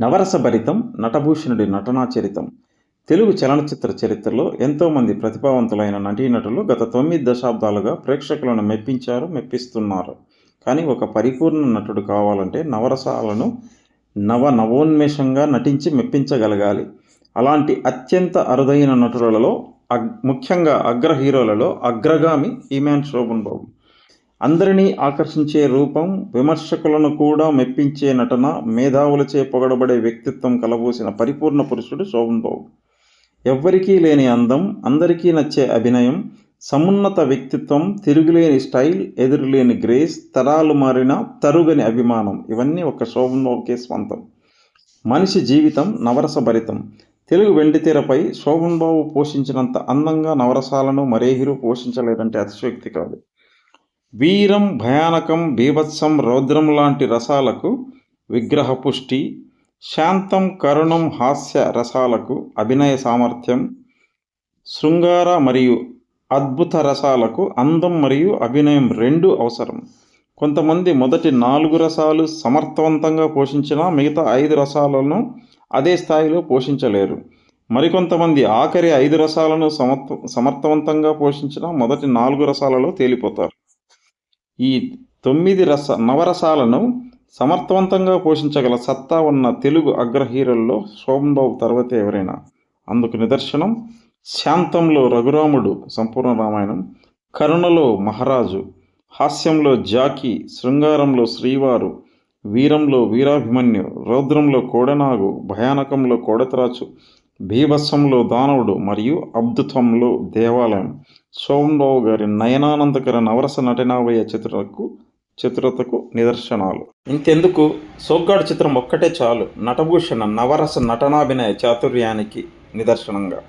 నవరసభరితం నటభూషణుడి నటనా చరితం తెలుగు చలనచిత్ర చరిత్రలో ఎంతోమంది ప్రతిభావంతులైన నటీనటులు గత తొమ్మిది దశాబ్దాలుగా ప్రేక్షకులను మెప్పించారు మెప్పిస్తున్నారు. కానీ ఒక పరిపూర్ణ నటుడు కావాలంటే నవరసాలను నవ నవోన్మేషంగా నటించి మెప్పించగలగాలి. అలాంటి అత్యంత అరుదైన నటులలో అగ్ ముఖ్యంగా అగ్ర హీరోలలో అగ్రగామి ఈమాన్ శోభన్ బాబు. అందరినీ ఆకర్షించే రూపం విమర్శకులను కూడా మెప్పించే నటన మేధావులచే పొగడబడే వ్యక్తిత్వం కలబోసిన పరిపూర్ణ పురుషుడు శోభన్ బాబు. ఎవ్వరికీ లేని అందం అందరికీ నచ్చే అభినయం సమున్నత వ్యక్తిత్వం తిరుగులేని స్టైల్ ఎదురులేని గ్రేస్ తరాలు మారిన తరుగని అభిమానం. ఇవన్నీ ఒక శోభన్ బాబుకే స్వంతం. మనిషి జీవితం నవరసభరితం తెలుగు వెండితెరపై శోభన్ బాబు పోషించినంత అందంగా నవరసాలను మరే హీరో పోషించలేదంటే అతిశయోక్తి కాదు. వీరం భయానకం బీభత్సం రౌద్రం లాంటి రసాలకు విగ్రహ పుష్టి శాంతం కరుణం హాస్య రసాలకు అభినయ సామర్థ్యం శృంగార మరియు అద్భుత రసాలకు అందం మరియు అభినయం రెండు అవసరం. కొంతమంది మొదటి నాలుగు రసాలు సమర్థవంతంగా పోషించినా మిగతా ఐదు రసాలను అదే స్థాయిలో పోషించలేరు. మరికొంతమంది ఆఖరి ఐదు రసాలను సమర్థ సమర్థవంతంగా పోషించిన మొదటి నాలుగు రసాలలో తేలిపోతారు. ఈ తొమ్మిది రస నవరసాలను సమర్థవంతంగా పోషించగల సత్తా ఉన్న తెలుగు అగ్ర హీరోల్లో తర్వాత ఎవరైనా? అందుకు నిదర్శనం శాంతంలో రఘురాముడు సంపూర్ణ రామాయణం కరుణలో మహారాజు హాస్యంలో జాకీ శృంగారంలో శ్రీవారు వీరంలో వీరాభిమన్యు రౌద్రంలో కోడనాగు భయానకంలో కోడతరాచు భీభత్సంలో దానవుడు మరియు అద్భుతంలో దేవాలయం. సోమరావు గారి నయనానందకర నవరస నటనావయ చిత్రకు చతురతకు నిదర్శనాలు. ఇంతెందుకు సోగ్గాడు చిత్రం ఒక్కటే చాలు. నటభూషణ నవరస నటనాభినయ చాతుర్యానికి నిదర్శనంగా.